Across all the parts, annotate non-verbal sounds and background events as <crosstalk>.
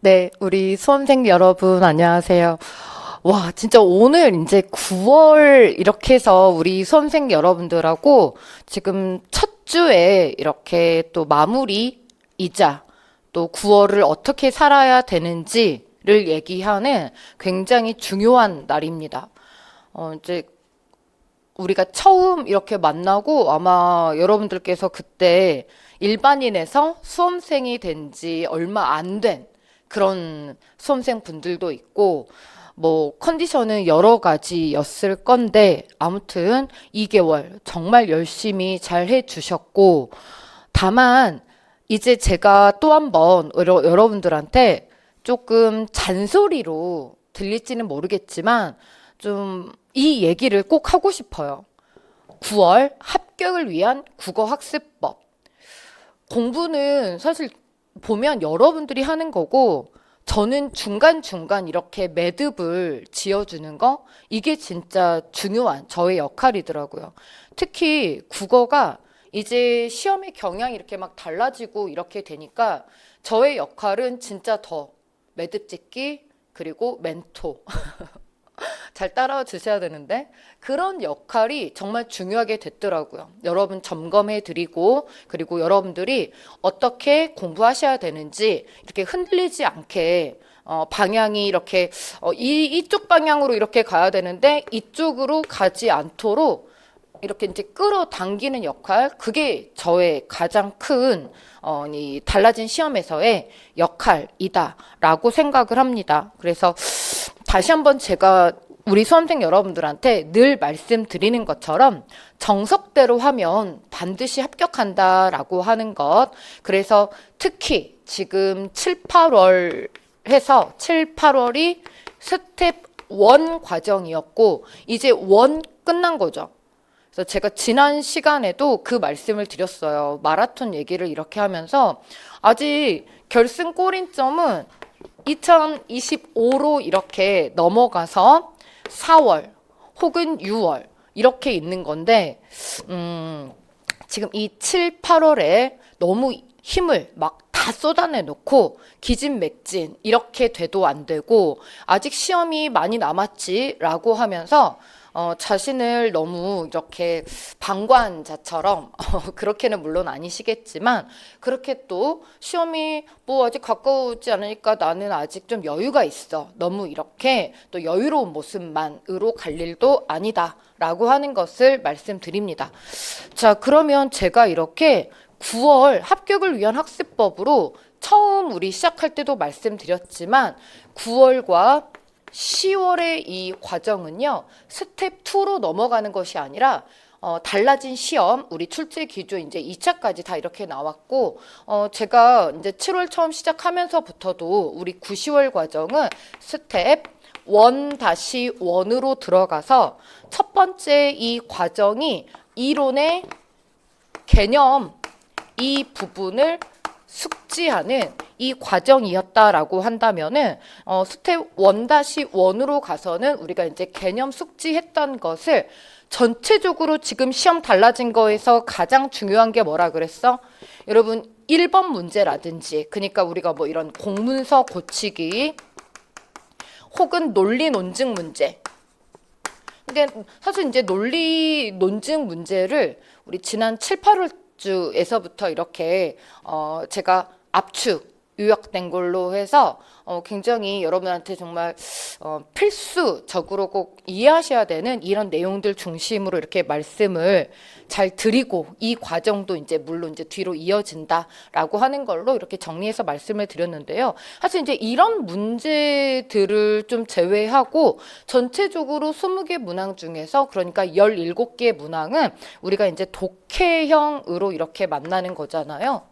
네, 우리 수험생 여러분, 안녕하세요. 와, 진짜 오늘 이제 9월 이렇게 해서 우리 수험생 여러분들하고 지금 첫 주에 이렇게 또 마무리이자 또 9월을 어떻게 살아야 되는지를 얘기하는 굉장히 중요한 날입니다. 어, 이제 우리가 처음 이렇게 만나고 아마 여러분들께서 그때 일반인에서 수험생이 된 지 얼마 안 된 그런 수험생 분들도 있고 뭐 컨디션은 여러 가지였을 건데 아무튼 2개월 정말 열심히 잘 해주셨고 다만 이제 제가 또 한번 여러 분들한테 조금 잔소리로 들릴지는 모르겠지만 좀 이 얘기를 꼭 하고 싶어요. 9월 합격을 위한 국어 학습법. 공부는 사실 보면 여러분들이 하는 거고 저는 중간중간 이렇게 매듭을 지어주는 거 이게 진짜 중요한 저의 역할이더라고요. 특히 국어가 이제 시험의 경향이 이렇게 막 달라지고 이렇게 되니까 저의 역할은 진짜 더 매듭 짓기 그리고 멘토 <laughs> <laughs> 잘 따라와 주셔야 되는데 그런 역할이 정말 중요하게 됐더라고요. 여러분 점검해 드리고 그리고 여러분들이 어떻게 공부하셔야 되는지 이렇게 흔들리지 않게 어, 방향이 이렇게 어, 이 이쪽 방향으로 이렇게 가야 되는데 이쪽으로 가지 않도록 이렇게 이제 끌어당기는 역할 그게 저의 가장 큰 어, 이 달라진 시험에서의 역할이다라고 생각을 합니다. 그래서 다시 한번 제가 우리 수험생 여러분들한테 늘 말씀드리는 것처럼 정석대로 하면 반드시 합격한다라고 하는 것. 그래서 특히 지금 7, 8월 해서 7, 8월이 스텝 1 과정이었고 이제 1 끝난 거죠. 그래서 제가 지난 시간에도 그 말씀을 드렸어요. 마라톤 얘기를 이렇게 하면서 아직 결승 골인점은 2025로 이렇게 넘어가서 4월 혹은 6월 이렇게 있는 건데 음, 지금 이 7, 8월에 너무 힘을 막 다 쏟아내 놓고 기진맥진 이렇게 돼도 안 되고 아직 시험이 많이 남았지라고 하면서 어, 자신을 너무 이렇게 방관자처럼 <laughs> 어, 그렇게는 물론 아니시겠지만 그렇게 또 시험이 뭐 아직 가까우지 않으니까 나는 아직 좀 여유가 있어. 너무 이렇게 또 여유로운 모습만으로 갈 일도 아니다 라고 하는 것을 말씀드립니다. 자, 그러면 제가 이렇게 9월 합격을 위한 학습법으로 처음 우리 시작할 때도 말씀드렸지만 9월과 10월의 이 과정은요, 스텝 2로 넘어가는 것이 아니라 어, 달라진 시험, 우리 출제 기준 이제 2차까지 다 이렇게 나왔고, 어, 제가 이제 7월 처음 시작하면서부터도 우리 9, 10월 과정은 스텝 1-1으로 들어가서 첫 번째 이 과정이 이론의 개념 이 부분을 숙지하는 이 과정이었다라고 한다면은 어, 스텝 1-1으로 가서는 우리가 이제 개념 숙지했던 것을 전체적으로 지금 시험 달라진 거에서 가장 중요한 게 뭐라 그랬어? 여러분 1번 문제라든지 그러니까 우리가 뭐 이런 공문서 고치기 혹은 논리 논증 문제 근데 사실 이제 논리 논증 문제를 우리 지난 7, 8월 주에서부터 이렇게 어 제가 압축 요약된 걸로 해서 어 굉장히 여러분한테 정말 어 필수적으로 꼭 이해하셔야 되는 이런 내용들 중심으로 이렇게 말씀을 잘 드리고 이 과정도 이제 물론 이제 뒤로 이어진다라고 하는 걸로 이렇게 정리해서 말씀을 드렸는데요. 사실 이제 이런 문제들을 좀 제외하고 전체적으로 20개 문항 중에서 그러니까 17개 문항은 우리가 이제 독해형으로 이렇게 만나는 거잖아요.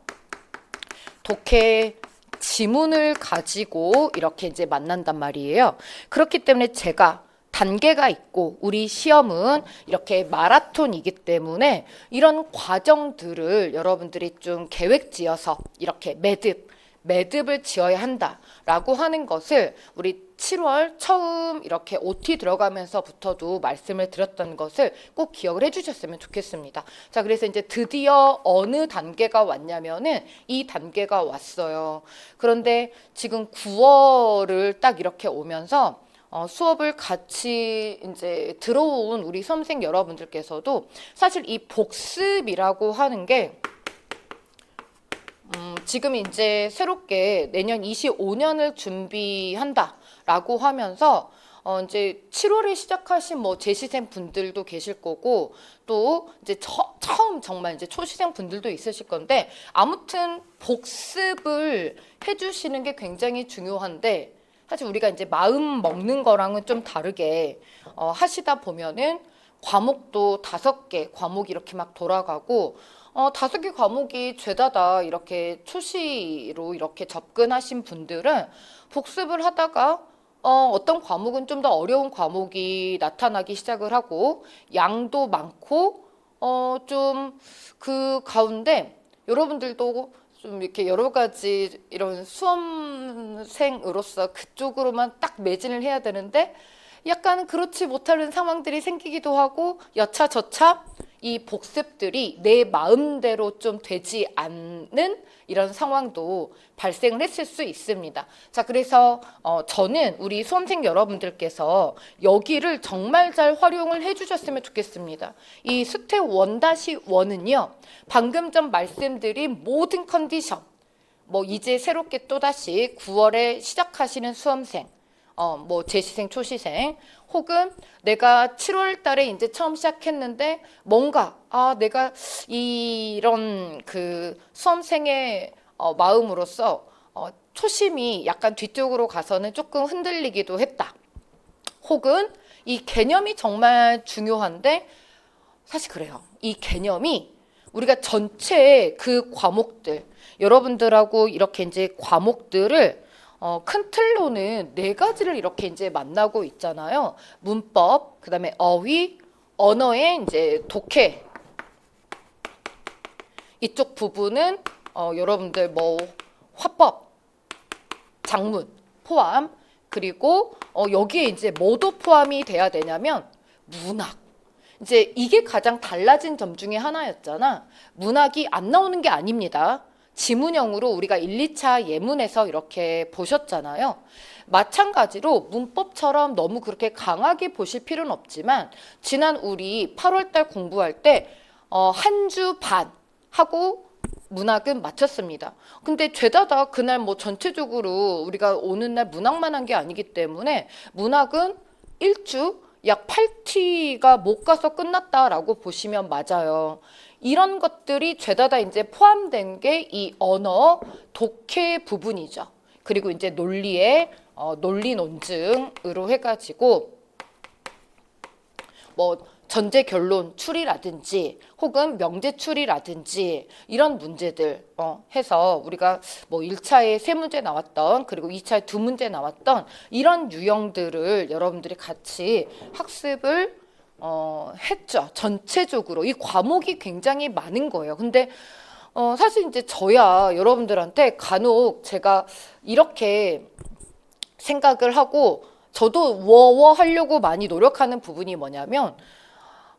독해 지문을 가지고 이렇게 이제 만난단 말이에요. 그렇기 때문에 제가 단계가 있고 우리 시험은 이렇게 마라톤이기 때문에 이런 과정들을 여러분들이 좀 계획 지어서 이렇게 매듭 매듭을 지어야 한다라고 하는 것을 우리 7월 처음 이렇게 OT 들어가면서부터도 말씀을 드렸던 것을 꼭 기억을 해주셨으면 좋겠습니다. 자, 그래서 이제 드디어 어느 단계가 왔냐면은 이 단계가 왔어요. 그런데 지금 9월을 딱 이렇게 오면서 어, 수업을 같이 이제 들어온 우리 수험생 여러분들께서도 사실 이 복습이라고 하는 게 음, 지금 이제 새롭게 내년 25년을 준비한다라고 하면서 어, 이제 7월에 시작하신 뭐 재시생 분들도 계실 거고 또 이제 처, 처음 정말 이제 초시생 분들도 있으실 건데 아무튼 복습을 해주시는 게 굉장히 중요한데 사실 우리가 이제 마음 먹는 거랑은 좀 다르게 어, 하시다 보면은 과목도 다섯 개 과목이 이렇게 막 돌아가고 어, 다섯 개 과목이 죄다다 이렇게 초시로 이렇게 접근하신 분들은 복습을 하다가 어, 어떤 과목은 좀 더 어려운 과목이 나타나기 시작을 하고 양도 많고 어, 좀 그 가운데 여러분들도 좀 이렇게 여러 가지 이런 수험생으로서 그쪽으로만 딱 매진을 해야 되는데 약간 그렇지 못하는 상황들이 생기기도 하고 여차저차 이 복습들이 내 마음대로 좀 되지 않는 이런 상황도 발생을 했을 수 있습니다. 자, 그래서 어, 저는 우리 수험생 여러분들께서 여기를 정말 잘 활용을 해주셨으면 좋겠습니다. 이 스텝 1-1은요, 방금 전 말씀드린 모든 컨디션, 뭐 이제 새롭게 또다시 9월에 시작하시는 수험생, 어, 뭐 재시생, 초시생, 혹은 내가 7월 달에 이제 처음 시작했는데 뭔가 아, 내가 이런 그 수험생의 어, 마음으로서 어, 초심이 약간 뒤쪽으로 가서는 조금 흔들리기도 했다. 혹은 이 개념이 정말 중요한데 사실 그래요. 이 개념이 우리가 전체 그 과목들 여러분들하고 이렇게 이제 과목들을 어, 큰 틀로는 네 가지를 이렇게 이제 만나고 있잖아요. 문법, 그 다음에 어휘, 언어의 이제 독해. 이쪽 부분은 어, 여러분들 뭐 화법, 작문 포함 그리고 어, 여기에 이제 뭐도 포함이 돼야 되냐면 문학. 이제 이게 가장 달라진 점 중에 하나였잖아. 문학이 안 나오는 게 아닙니다. 지문형으로 우리가 1, 2차 예문에서 이렇게 보셨잖아요. 마찬가지로 문법처럼 너무 그렇게 강하게 보실 필요는 없지만 지난 우리 8월 달 공부할 때 어, 한주 반 하고 문학은 마쳤습니다. 근데 죄다다 그날 뭐 전체적으로 우리가 오는 날 문학만 한 게 아니기 때문에 문학은 일주 약 8티가 못 가서 끝났다라고 보시면 맞아요. 이런 것들이 죄다 다 이제 포함된 게 이 언어 독해 부분이죠. 그리고 이제 논리의 어, 논리 논증으로 해가지고 뭐 전제 결론 추리라든지 혹은 명제 추리라든지 이런 문제들 어, 해서 우리가 뭐 1차에 세 문제 나왔던 그리고 2차에 두 문제 나왔던 이런 유형들을 여러분들이 같이 학습을 어, 했죠. 전체적으로 이 과목이 굉장히 많은 거예요. 근데 어, 사실 이제 저야 여러분들한테 간혹 제가 이렇게 생각을 하고 저도 워워 하려고 많이 노력하는 부분이 뭐냐면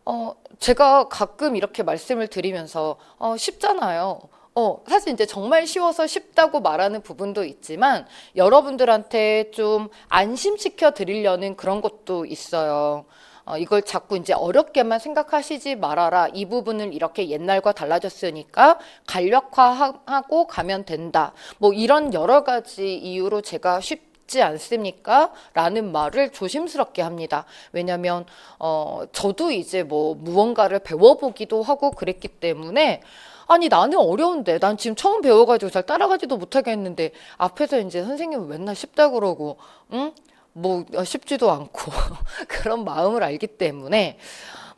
어, 제가 가끔 이렇게 말씀을 드리면서 어, 쉽잖아요. 어, 사실 이제 정말 쉬워서 쉽다고 말하는 부분도 있지만 여러분들한테 좀 안심시켜 드리려는 그런 것도 있어요. 어, 이걸 자꾸 이제 어렵게만 생각하시지 말아라. 이 부분은 이렇게 옛날과 달라졌으니까 간략화하고 가면 된다. 뭐 이런 여러 가지 이유로 제가 쉽지 않습니까? 라는 말을 조심스럽게 합니다. 왜냐면, 어, 저도 이제 뭐 무언가를 배워보기도 하고 그랬기 때문에 아니 나는 어려운데 난 지금 처음 배워가지고 잘 따라가지도 못하겠는데 앞에서 이제 선생님은 맨날 쉽다 그러고 응? 뭐 쉽지도 않고 <laughs> 그런 마음을 알기 때문에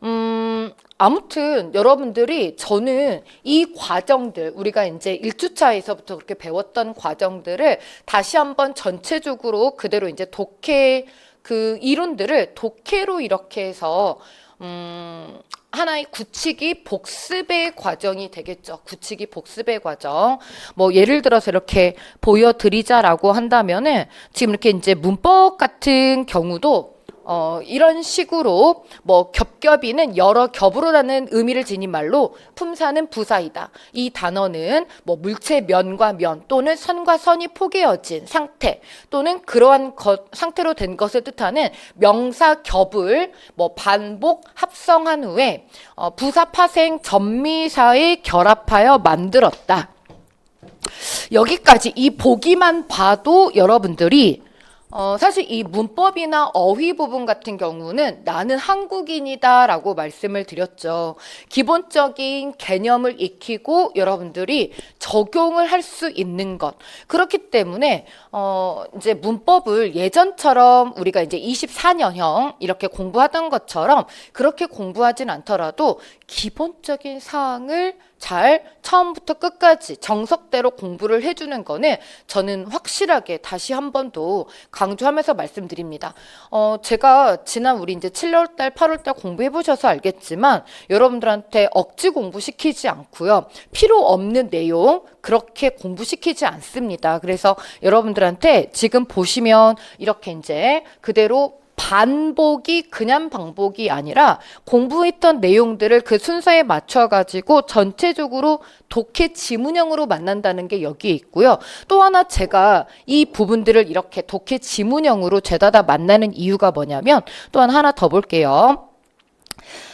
음 아무튼 여러분들이 저는 이 과정들 우리가 이제 1주차에서부터 그렇게 배웠던 과정들을 다시 한번 전체적으로 그대로 이제 독해 그 이론들을 독해로 이렇게 해서 음 하나의 굳히기 복습의 과정이 되겠죠. 굳히기 복습의 과정. 뭐 예를 들어서 이렇게 보여드리자라고 한다면은 지금 이렇게 이제 문법 같은 경우도 어, 이런 식으로 뭐 겹겹이는 여러 겹으로라는 의미를 지닌 말로 품사는 부사이다. 이 단어는 뭐 물체 면과 면 또는 선과 선이 포개어진 상태 또는 그러한 것, 상태로 된 것을 뜻하는 명사 겹을 뭐 반복 합성한 후에 어, 부사 파생 전미사에 결합하여 만들었다. 여기까지 이 보기만 봐도 여러분들이 어, 사실 이 문법이나 어휘 부분 같은 경우는 나는 한국인이다 라고 말씀을 드렸죠. 기본적인 개념을 익히고 여러분들이 적용을 할 수 있는 것. 그렇기 때문에 어, 이제 문법을 예전처럼 우리가 이제 24년형 이렇게 공부하던 것처럼 그렇게 공부하진 않더라도 기본적인 사항을 잘 처음부터 끝까지 정석대로 공부를 해주는 거는 저는 확실하게 다시 한 번 더 강조하면서 말씀드립니다. 어, 제가 지난 우리 이제 7월달, 8월달 공부해 보셔서 알겠지만 여러분들한테 억지 공부시키지 않고요. 필요 없는 내용 그렇게 공부시키지 않습니다. 그래서 여러분들한테 지금 보시면 이렇게 이제 그대로 반복이 그냥 반복이 아니라 공부했던 내용들을 그 순서에 맞춰 가지고 전체적으로 독해 지문형으로 만난다는 게 여기에 있고요. 또 하나 제가 이 부분들을 이렇게 독해 지문형으로 죄다 다 만나는 이유가 뭐냐면 또한 하나 더 볼게요.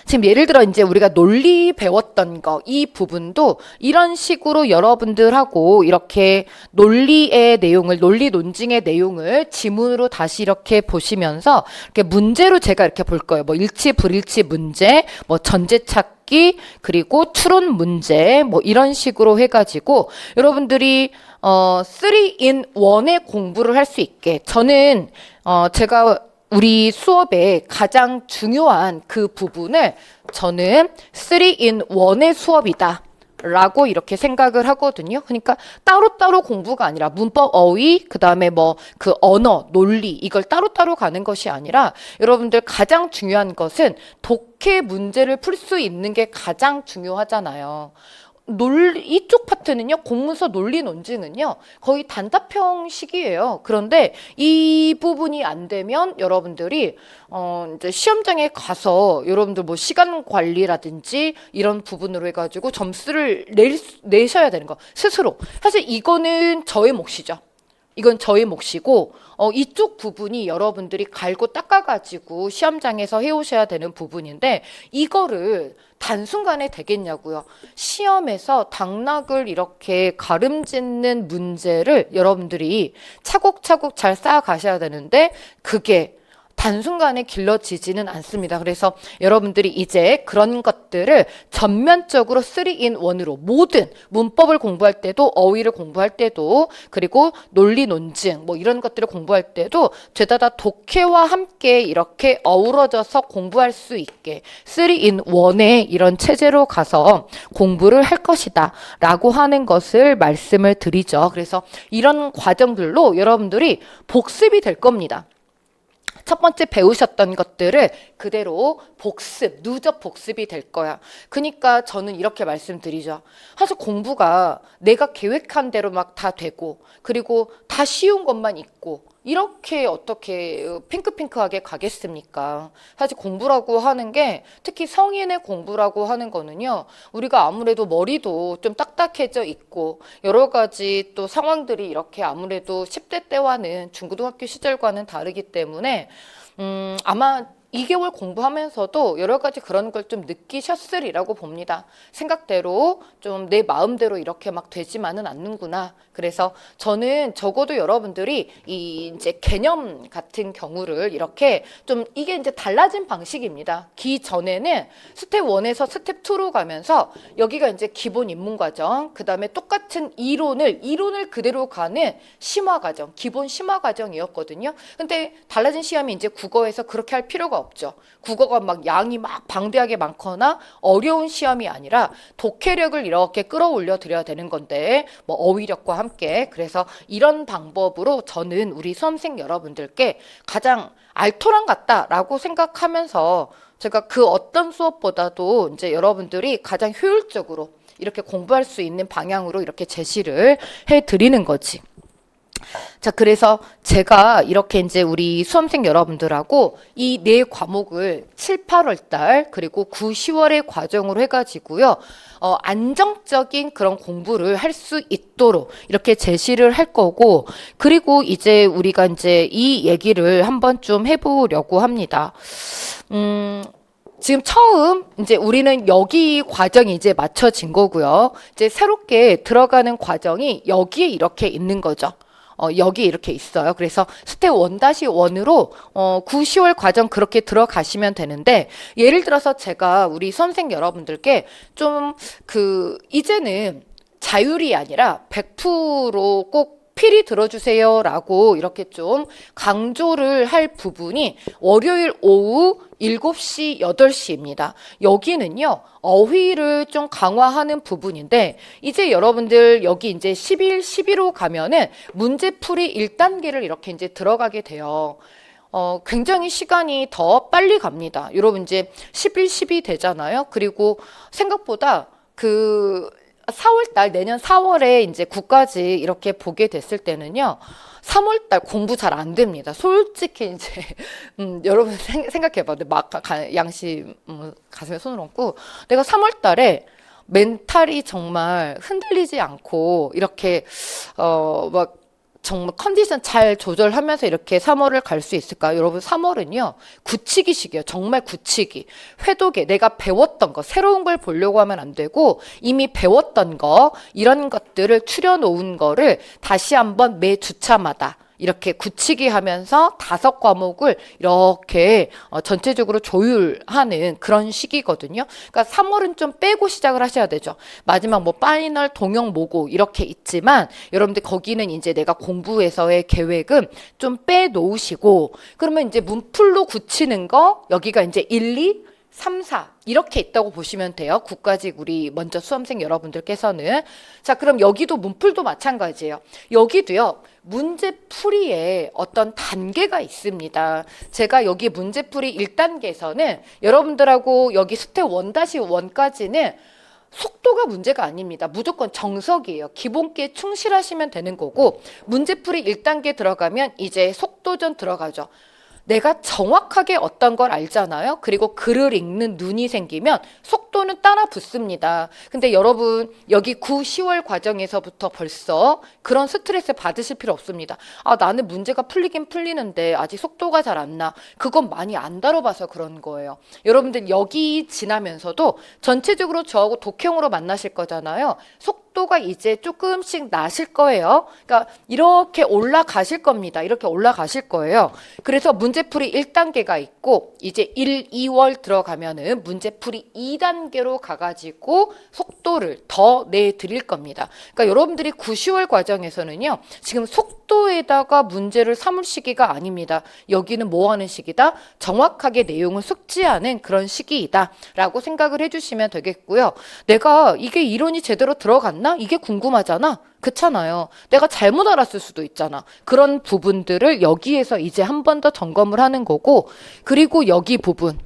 지금 예를 들어 이제 우리가 논리 배웠던 거 이 부분도 이런 식으로 여러분들하고 이렇게 논리의 내용을 논리 논증의 내용을 지문으로 다시 이렇게 보시면서 이렇게 문제로 제가 이렇게 볼 거예요. 뭐 일치 불일치 문제, 뭐 전제 찾기 그리고 추론 문제 뭐 이런 식으로 해 가지고 여러분들이 어 3in 1의 공부를 할 수 있게 저는 어 제가 우리 수업에 가장 중요한 그 부분을 저는 3in 1의 수업이다. 라고 이렇게 생각을 하거든요. 그러니까 따로따로 공부가 아니라 문법 어휘, 그 다음에 뭐 그 언어, 논리, 이걸 따로따로 가는 것이 아니라 여러분들 가장 중요한 것은 독해 문제를 풀 수 있는 게 가장 중요하잖아요. 논리 이쪽 파트는요 공문서 논리 논증은요 거의 단답형식이에요. 그런데 이 부분이 안 되면 여러분들이 어 이제 시험장에 가서 여러분들 뭐 시간 관리라든지 이런 부분으로 해가지고 점수를 낼, 수- 내셔야 되는 거 스스로 사실 이거는 저의 몫이죠. 이건 저의 몫이고 어, 이쪽 부분이 여러분들이 갈고 닦아가지고 시험장에서 해오셔야 되는 부분인데 이거를 단순간에 되겠냐고요. 시험에서 당락을 이렇게 가름짓는 문제를 여러분들이 차곡차곡 잘 쌓아가셔야 되는데 그게 단순간에 길러지지는 않습니다. 그래서 여러분들이 이제 그런 것들을 전면적으로 3in 1으로 모든 문법을 공부할 때도 어휘를 공부할 때도 그리고 논리 논증 뭐 이런 것들을 공부할 때도 죄다 다 독해와 함께 이렇게 어우러져서 공부할 수 있게 3in 1의 이런 체제로 가서 공부를 할 것이다 라고 하는 것을 말씀을 드리죠. 그래서 이런 과정들로 여러분들이 복습이 될 겁니다. 첫 번째 배우셨던 것들을 그대로 복습, 누적 복습이 될 거야. 그러니까 저는 이렇게 말씀드리죠. 사실 공부가 내가 계획한 대로 막 다 되고, 그리고 다 쉬운 것만 있고, 이렇게 어떻게 핑크핑크하게 가겠습니까? 사실 공부라고 하는 게 특히 성인의 공부라고 하는 거는요. 우리가 아무래도 머리도 좀 딱딱해져 있고 여러 가지 또 상황들이 이렇게 아무래도 10대 때와는 중고등학교 시절과는 다르기 때문에 음, 아마 2개월 공부하면서도 여러 가지 그런 걸 좀 느끼셨으리라고 봅니다. 생각대로 좀 내 마음대로 이렇게 막 되지만은 않는구나. 그래서 저는 적어도 여러분들이 이 이제 개념 같은 경우를 이렇게 좀 이게 이제 달라진 방식입니다. 기 전에는 스텝 1에서 스텝 2로 가면서 여기가 이제 기본 입문 과정, 그다음에 똑같은 이론을 이론을 그대로 가는 심화 과정, 기본 심화 과정이었거든요. 근데 달라진 시험이 이제 국어에서 그렇게 할 필요가 없 죠. 국어가 막 양이 막 방대하게 많거나 어려운 시험이 아니라 독해력을 이렇게 끌어올려 드려야 되는 건데 뭐 어휘력과 함께 그래서 이런 방법으로 저는 우리 수험생 여러분들께 가장 알토란 같다라고 생각하면서 제가 그 어떤 수업보다도 이제 여러분들이 가장 효율적으로 이렇게 공부할 수 있는 방향으로 이렇게 제시를 해 드리는 거지. 자, 그래서 제가 이렇게 이제 우리 수험생 여러분들하고 이 네 과목을 7, 8월 달 그리고 9, 10월의 과정으로 해가지고요. 어, 안정적인 그런 공부를 할 수 있도록 이렇게 제시를 할 거고 그리고 이제 우리가 이제 이 얘기를 한번 좀 해보려고 합니다. 음, 지금 처음 이제 우리는 여기 과정이 이제 맞춰진 거고요. 이제 새롭게 들어가는 과정이 여기에 이렇게 있는 거죠. 어, 여기 이렇게 있어요. 그래서 스텝 1-1으로 어, 9, 10월 과정 그렇게 들어가시면 되는데 예를 들어서 제가 우리 선생 여러분들께 좀 그 이제는 자율이 아니라 100%꼭 필히 들어주세요 라고 이렇게 좀 강조를 할 부분이 월요일 오후 7시, 8시입니다. 여기는요, 어휘를 좀 강화하는 부분인데, 이제 여러분들 여기 이제 11, 12로 가면은 문제풀이 1단계를 이렇게 이제 들어가게 돼요. 어, 굉장히 시간이 더 빨리 갑니다. 여러분 이제 11, 12 되잖아요. 그리고 생각보다 그 4월 달 내년 4월에 이제 국까지 이렇게 보게 됐을 때는요. 3월 달 공부 잘 안 됩니다. 솔직히 이제 <laughs> 음, 여러분 생, 각해 봐도 막 가, 양심 음, 가슴에 손을 얹고 내가 3월 달에 멘탈이 정말 흔들리지 않고 이렇게 어막 정말 컨디션 잘 조절하면서 이렇게 3월을 갈 수 있을까요? 여러분 3월은요. 굳히기식이에요. 정말 굳히기. 회독에 내가 배웠던 거 새로운 걸 보려고 하면 안 되고 이미 배웠던 거 이런 것들을 추려놓은 거를 다시 한번 매 주차마다 이렇게 굳히기 하면서 다섯 과목을 이렇게 어, 전체적으로 조율하는 그런 시기거든요. 그러니까 3월은 좀 빼고 시작을 하셔야 되죠. 마지막 뭐 파이널 동영 모고 이렇게 있지만 여러분들 거기는 이제 내가 공부에서의 계획은 좀 빼놓으시고 그러면 이제 문풀로 굳히는 거 여기가 이제 1, 2 3, 4 이렇게 있다고 보시면 돼요. 국가직 우리 먼저 수험생 여러분들께서는 자 그럼 여기도 문풀도 마찬가지예요. 여기도요. 문제풀이에 어떤 단계가 있습니다. 제가 여기 문제풀이 1단계에서는 여러분들하고 여기 스텝 1-1까지는 속도가 문제가 아닙니다. 무조건 정석이에요. 기본기에 충실하시면 되는 거고 문제풀이 1단계 들어가면 이제 속도전 들어가죠. 내가 정확하게 어떤 걸 알잖아요. 그리고 글을 읽는 눈이 생기면 속도는 따라 붙습니다. 근데 여러분 여기 9, 10월 과정에서부터 벌써 그런 스트레스 받으실 필요 없습니다. 아, 나는 문제가 풀리긴 풀리는데 아직 속도가 잘 안 나. 그건 많이 안 다뤄봐서 그런 거예요. 여러분들 여기 지나면서도 전체적으로 저하고 독형으로 만나실 거잖아요. 속 속도가 이제 조금씩 나실 거예요. 그러니까 이렇게 올라가실 겁니다. 이렇게 올라가실 거예요. 그래서 문제풀이 1단계가 있고 이제 1, 2월 들어가면은 문제풀이 2단계로 가가지고 속도를 더 내드릴 겁니다. 그러니까 여러분들이 9, 10월 과정에서는요. 지금 속 도에다가 문제를 삼을 시기가 아닙니다. 여기는 뭐 하는 시기다? 정확하게 내용을 숙지하는 그런 시기이다. 라고 생각을 해주시면 되겠고요. 내가 이게 이론이 제대로 들어갔나? 이게 궁금하잖아. 그렇잖아요. 내가 잘못 알았을 수도 있잖아. 그런 부분들을 여기에서 이제 한 번 더 점검을 하는 거고, 그리고 여기 부분,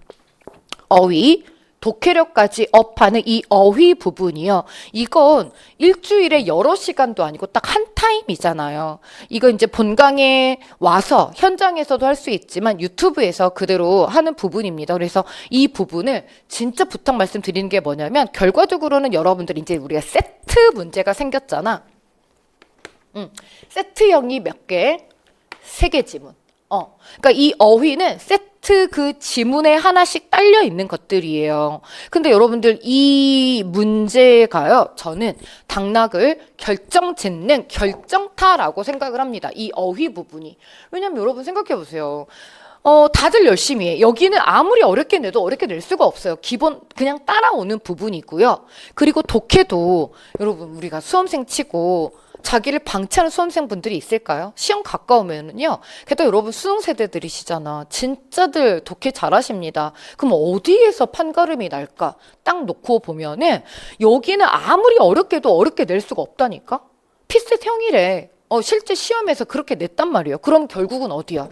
어휘, 독해력까지 업하는 이 어휘 부분이요. 이건 일주일에 여러 시간도 아니고 딱 한 타임이잖아요. 이거 이제 본강에 와서 현장에서도 할 수 있지만 유튜브에서 그대로 하는 부분입니다. 그래서 이 부분을 진짜 부탁 말씀드리는 게 뭐냐면 결과적으로는 여러분들 이제 우리가 세트 문제가 생겼잖아. 음, 세트형이 몇 개? 세 개 지문. 어. 그러니까 이 어휘는 세트 그 지문에 하나씩 딸려 있는 것들이에요. 근데 여러분들 이 문제가요. 저는 당락을 결정 짓는 결정타라고 생각을 합니다. 이 어휘 부분이. 왜냐면 여러분 생각해 보세요. 어, 다들 열심히 해. 여기는 아무리 어렵게 내도 어렵게 낼 수가 없어요. 기본 그냥 따라오는 부분이고요. 그리고 독해도 여러분 우리가 수험생 치고 자기를 방치하는 수험생분들이 있을까요? 시험 가까우면은요. 게다가 여러분 수능 세대들이시잖아. 진짜들 독해 잘하십니다. 그럼 어디에서 판가름이 날까? 딱 놓고 보면은 여기는 아무리 어렵게도 어렵게 낼 수가 없다니까? 피셋 형이래. 어, 실제 시험에서 그렇게 냈단 말이에요. 그럼 결국은 어디야?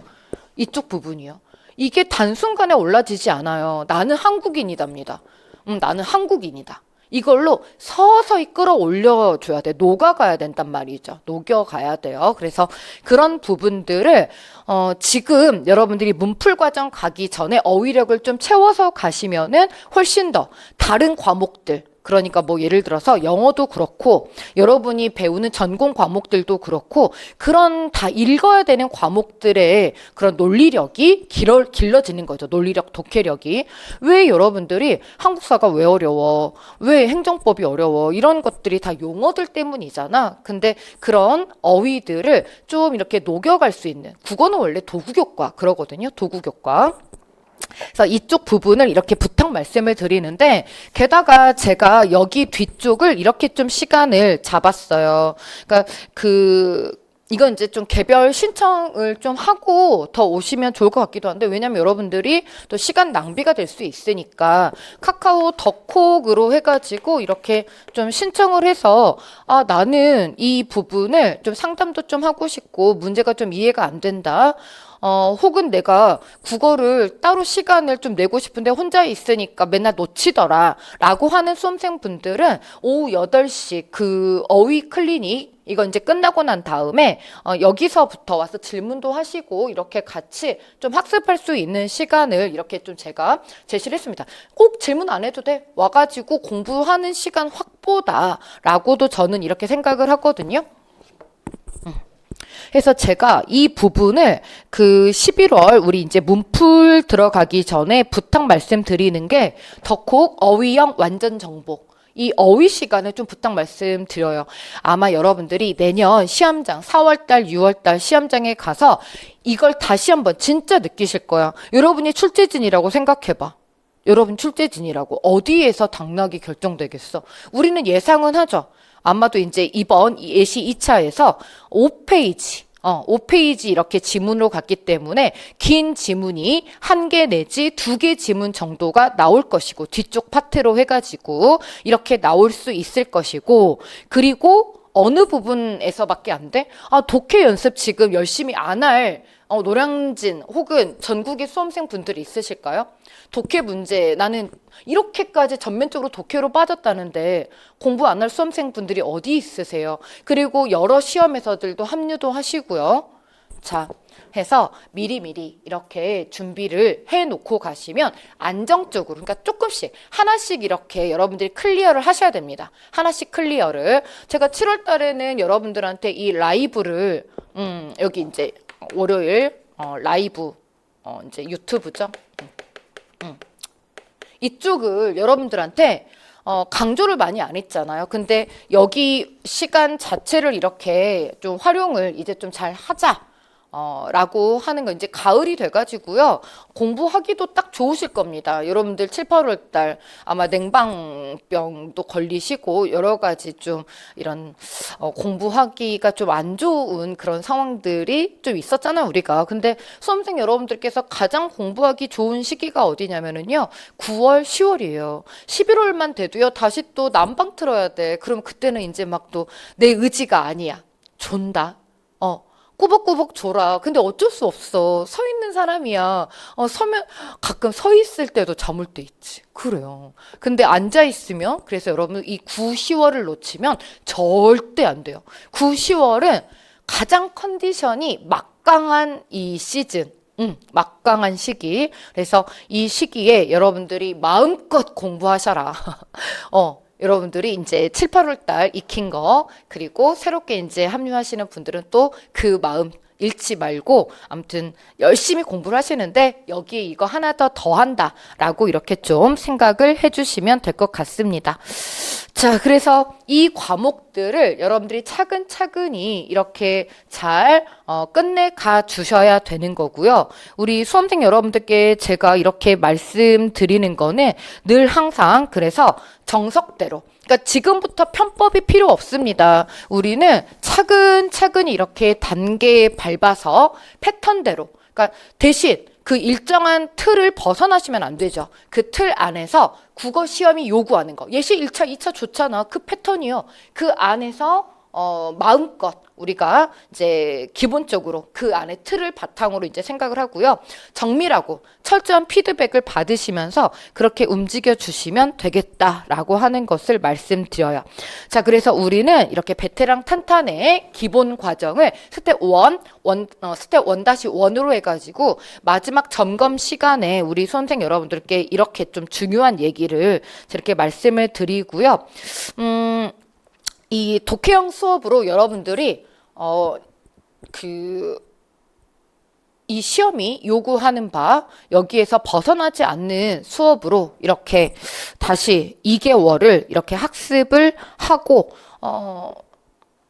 이쪽 부분이요. 이게 단순간에 올라지지 않아요. 나는 한국인이답니다. 음, 나는 한국인이다. 이걸로 서서히 끌어올려 줘야 돼. 녹아가야 된단 말이죠. 녹여가야 돼요. 그래서 그런 부분들을 어, 지금 여러분들이 문풀 과정 가기 전에 어휘력을 좀 채워서 가시면은 훨씬 더 다른 과목들 그러니까 뭐 예를 들어서 영어도 그렇고 여러분이 배우는 전공 과목들도 그렇고 그런 다 읽어야 되는 과목들의 그런 논리력이 길어, 길러지는 거죠. 논리력, 독해력이. 왜 여러분들이 한국사가 왜 어려워? 왜 행정법이 어려워? 이런 것들이 다 용어들 때문이잖아. 근데 그런 어휘들을 좀 이렇게 녹여갈 수 있는 국어는 원래 도구교과 그러거든요. 도구교과. 그래서 이쪽 부분을 이렇게 부탁 말씀을 드리는데 게다가 제가 여기 뒤쪽을 이렇게 좀 시간을 잡았어요. 그러니까 그 이건 이제 좀 개별 신청을 좀 하고 더 오시면 좋을 것 같기도 한데 왜냐면 여러분들이 또 시간 낭비가 될 수 있으니까 카카오 덕콕으로 해가지고 이렇게 좀 신청을 해서 아 나는 이 부분을 좀 상담도 좀 하고 싶고 문제가 좀 이해가 안 된다. 어, 혹은 내가 국어를 따로 시간을 좀 내고 싶은데 혼자 있으니까 맨날 놓치더라. 라고 하는 수험생분들은 오후 8시 그 어휘 클리닉 이거 이제 끝나고 난 다음에 어, 여기서부터 와서 질문도 하시고 이렇게 같이 좀 학습할 수 있는 시간을 이렇게 좀 제가 제시를 했습니다. 꼭 질문 안 해도 돼. 와가지고 공부하는 시간 확보다라고도 저는 이렇게 생각을 하거든요. 그래서 제가 이 부분을 그 11월 우리 이제 문풀 들어가기 전에 부탁 말씀드리는 게 덕콕 어휘형 완전 정복. 이 어휘 시간을 좀 부탁 말씀드려요. 아마 여러분들이 내년 시험장 4월달, 6월달 시험장에 가서 이걸 다시 한번 진짜 느끼실 거야. 여러분이 출제진이라고 생각해봐. 여러분 출제진이라고 어디에서 당락이 결정되겠어? 우리는 예상은 하죠. 아마도 이제 이번 이 예시 2차에서 5페이지 어, 5페이지 이렇게 지문으로 갔기 때문에 긴 지문이 한 개 내지 두 개 지문 정도가 나올 것이고 뒤쪽 파트로 해가지고 이렇게 나올 수 있을 것이고 그리고 어느 부분에서밖에 안 돼? 아, 독해 연습 지금 열심히 안 할 어, 노량진 혹은 전국의 수험생 분들이 있으실까요? 독해 문제 나는 이렇게까지 전면적으로 독해로 빠졌다는데 공부 안 할 수험생 분들이 어디 있으세요? 그리고 여러 시험에서들도 합류도 하시고요. 자, 해서 미리미리 이렇게 준비를 해 놓고 가시면 안정적으로, 그러니까 조금씩 하나씩 이렇게 여러분들이 클리어를 하셔야 됩니다. 하나씩 클리어를. 제가 7월 달에는 여러분들한테 이 라이브를, 음, 여기 이제 월요일, 어, 라이브, 어, 이제 유튜브죠. 이쪽을 여러분들한테 어, 강조를 많이 안 했잖아요. 근데 여기 시간 자체를 이렇게 좀 활용을 이제 좀 잘 하자. 어, 라고 하는 거 이제 가을이 돼가지고요. 공부하기도 딱 좋으실 겁니다. 여러분들 7, 8월 달 아마 냉방병도 걸리시고 여러 가지 좀 이런 어, 공부하기가 좀 안 좋은 그런 상황들이 좀 있었잖아요, 우리가. 근데 수험생 여러분들께서 가장 공부하기 좋은 시기가 어디냐면은요. 9월, 10월이에요. 11월만 돼도요. 다시 또 난방 틀어야 돼. 그럼 그때는 이제 막 또 내 의지가 아니야. 존다. 어. 꾸벅꾸벅 졸아. 근데 어쩔 수 없어. 서 있는 사람이야. 어, 서면, 가끔 서 있을 때도 잠올 때 있지. 그래요. 근데 앉아 있으면, 그래서 여러분 이 9, 10월을 놓치면 절대 안 돼요. 9, 10월은 가장 컨디션이 막강한 이 시즌. 음, 막강한 시기. 그래서 이 시기에 여러분들이 마음껏 공부하셔라. <laughs> 어, 여러분들이 이제 7, 8월 달 익힌 거 그리고 새롭게 이제 합류하시는 분들은 또 그 마음 잃지 말고 아무튼 열심히 공부를 하시는데 여기에 이거 하나 더 더한다라고 이렇게 좀 생각을 해주시면 될 것 같습니다. 자, 그래서 이 과목들을 여러분들이 차근차근히 이렇게 잘 어, 끝내가 주셔야 되는 거고요. 우리 수험생 여러분들께 제가 이렇게 말씀드리는 거는 늘 항상 그래서 정석대로 그러니까 지금부터 편법이 필요 없습니다. 우리는 차근차근 이렇게 단계 밟아서 패턴대로. 그러니까 대신 그 일정한 틀을 벗어나시면 안 되죠. 그 틀 안에서 국어 시험이 요구하는 거. 예시 1차, 2차 좋잖아. 그 패턴이요. 그 안에서 어, 마음껏 우리가 이제 기본적으로 그 안에 틀을 바탕으로 이제 생각을 하고요. 정밀하고 철저한 피드백을 받으시면서 그렇게 움직여 주시면 되겠다라고 하는 것을 말씀드려요. 자, 그래서 우리는 이렇게 베테랑 탄탄의 기본 과정을 스텝 1, 원, 어, 스텝 1-1으로 해가지고 마지막 점검 시간에 우리 수험생 여러분들께 이렇게 좀 중요한 얘기를 이렇게 말씀을 드리고요. 음, 이 독해형 수업으로 여러분들이 어 그 이 시험이 요구하는 바 여기에서 벗어나지 않는 수업으로 이렇게 다시 2개월을 이렇게 학습을 하고 어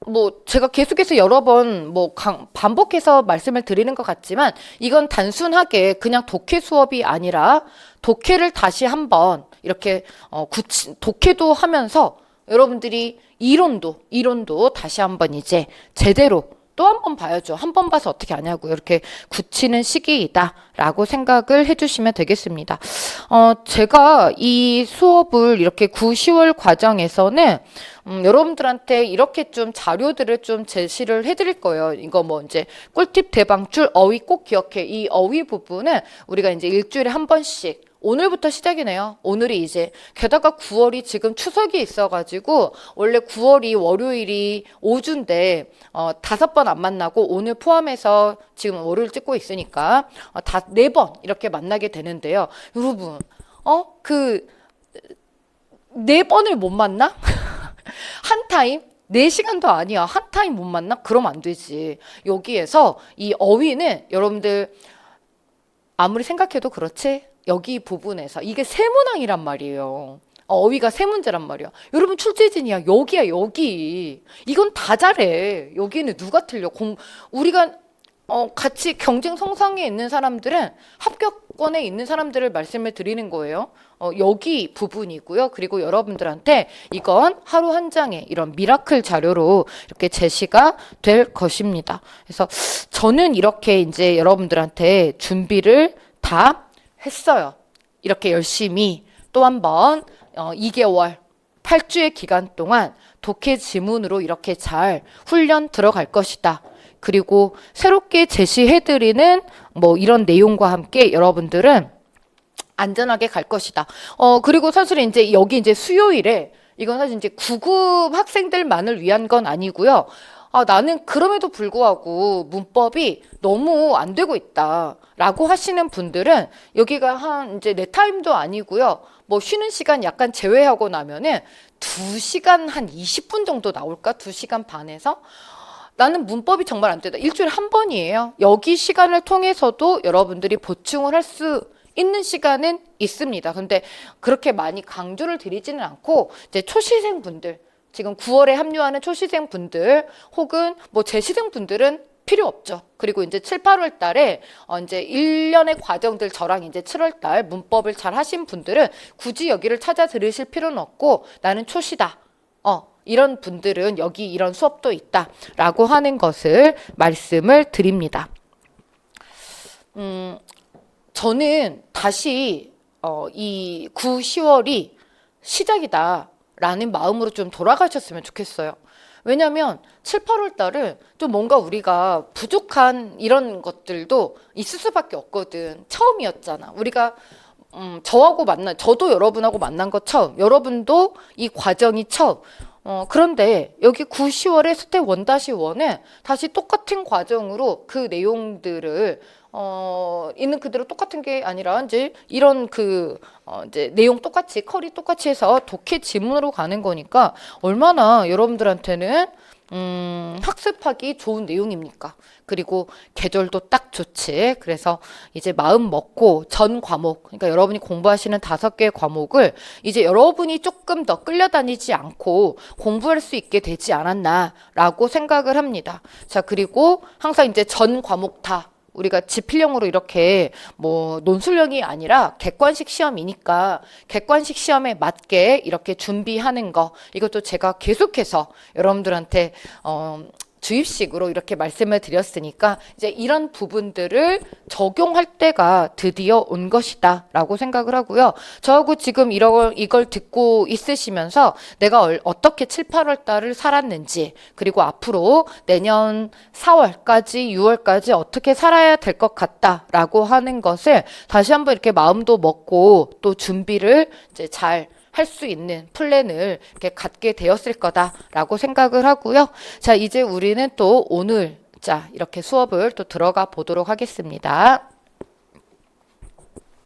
뭐 제가 계속해서 여러 번 뭐 반복해서 말씀을 드리는 것 같지만 이건 단순하게 그냥 독해 수업이 아니라 독해를 다시 한번 이렇게 어 구치, 독해도 하면서 여러분들이 이론도 이론도 다시 한번 이제 제대로 또 한 번 봐야죠. 한 번 봐서 어떻게 아냐고요. 이렇게 굳히는 시기이다라고 생각을 해주시면 되겠습니다. 어, 제가 이 수업을 이렇게 9, 10월 과정에서는 음, 여러분들한테 이렇게 좀 자료들을 좀 제시를 해드릴 거예요. 이거 뭐 이제 꿀팁 대방출 어휘 꼭 기억해. 이 어휘 부분은 우리가 이제 일주일에 한 번씩 오늘부터 시작이네요. 오늘이 이제 게다가 9월이 지금 추석이 있어가지고 원래 9월이 월요일이 5주인데 어, 다섯 번 안 만나고 오늘 포함해서 지금 월요일 찍고 있으니까 어, 다 네 번 이렇게 만나게 되는데요. 여러분, 어 그 네 번을 못 만나? <laughs> 한 타임? 네시간도 아니야. 한 타임 못 만나? 그럼 안 되지. 여기에서 이 어휘는 여러분들 아무리 생각해도 그렇지? 여기 부분에서 이게 세문항이란 말이에요. 어휘가 세 문제란 말이야. 여러분 출제진이야. 여기야 여기. 이건 다 잘해. 여기는 누가 틀려? 공 우리가 어 같이 경쟁 성상에 있는 사람들은 합격권에 있는 사람들을 말씀을 드리는 거예요. 어 여기 부분이고요. 그리고 여러분들한테 이건 하루 한 장의 이런 미라클 자료로 이렇게 제시가 될 것입니다. 그래서 저는 이렇게 이제 여러분들한테 준비를 다 했어요. 이렇게 열심히 또 한번 어, 2개월 8주의 기간 동안 독해 지문으로 이렇게 잘 훈련 들어갈 것이다. 그리고 새롭게 제시해드리는 뭐 이런 내용과 함께 여러분들은 안전하게 갈 것이다. 어, 그리고 사실 이제 여기 이제 수요일에 이건 사실 이제 구급 학생들만을 위한 건 아니고요. 아, 나는 그럼에도 불구하고 문법이 너무 안 되고 있다. 라고 하시는 분들은 여기가 한 이제 내 타임도 아니고요. 뭐 쉬는 시간 약간 제외하고 나면은 2시간 한 20분 정도 나올까? 2시간 반에서? 나는 문법이 정말 안 되다. 일주일에 한 번이에요. 여기 시간을 통해서도 여러분들이 보충을 할 수 있는 시간은 있습니다. 근데 그렇게 많이 강조를 드리지는 않고 이제 초시생 분들 지금 9월에 합류하는 초시생 분들 혹은 뭐 재시생 분들은 필요 없죠. 그리고 이제 7, 8월 달에 어 이제 1년의 과정들 저랑 이제 7월 달 문법을 잘 하신 분들은 굳이 여기를 찾아 들으실 필요는 없고 나는 초시다. 어, 이런 분들은 여기 이런 수업도 있다 라고 하는 것을 말씀을 드립니다. 음, 저는 다시 어, 이 9, 10월이 시작이다. 라는 마음으로 좀 돌아가셨으면 좋겠어요. 왜냐면 7, 8월 달은 좀 뭔가 우리가 부족한 이런 것들도 있을 수밖에 없거든. 처음이었잖아. 우리가 음, 저하고 만난, 저도 여러분하고 만난 것 처음, 여러분도 이 과정이 처음. 어, 그런데 여기 9, 10월에 스텝 1-1은 다시 똑같은 과정으로 그 내용들을 어, 있는 그대로 똑같은 게 아니라 이제 이런 그 어, 이제 내용 똑같이 컬이 똑같이 해서 독해 지문으로 가는 거니까 얼마나 여러분들한테는 음, 학습하기 좋은 내용입니까? 그리고 계절도 딱 좋지. 그래서 이제 마음 먹고 전 과목, 그러니까 여러분이 공부하시는 다섯 개의 과목을 이제 여러분이 조금 더 끌려다니지 않고 공부할 수 있게 되지 않았나라고 생각을 합니다. 자, 그리고 항상 이제 전 과목 다 우리가 지필형으로 이렇게 뭐 논술형이 아니라 객관식 시험이니까 객관식 시험에 맞게 이렇게 준비하는 거 이것도 제가 계속해서 여러분들한테 어 주입식으로 이렇게 말씀을 드렸으니까 이제 이런 부분들을 적용할 때가 드디어 온 것이다라고 생각을 하고요. 저하고 지금 이걸 이걸 듣고 있으시면서 내가 얼- 어떻게 7, 8월 달을 살았는지 그리고 앞으로 내년 4월까지 6월까지 어떻게 살아야 될 것 같다라고 하는 것을 다시 한번 이렇게 마음도 먹고 또 준비를 이제 잘 할 수 있는 플랜을 이렇게 갖게 되었을 거다라고 생각을 하고요. 자, 이제 우리는 또 오늘 자, 이렇게 수업을 또 들어가 보도록 하겠습니다.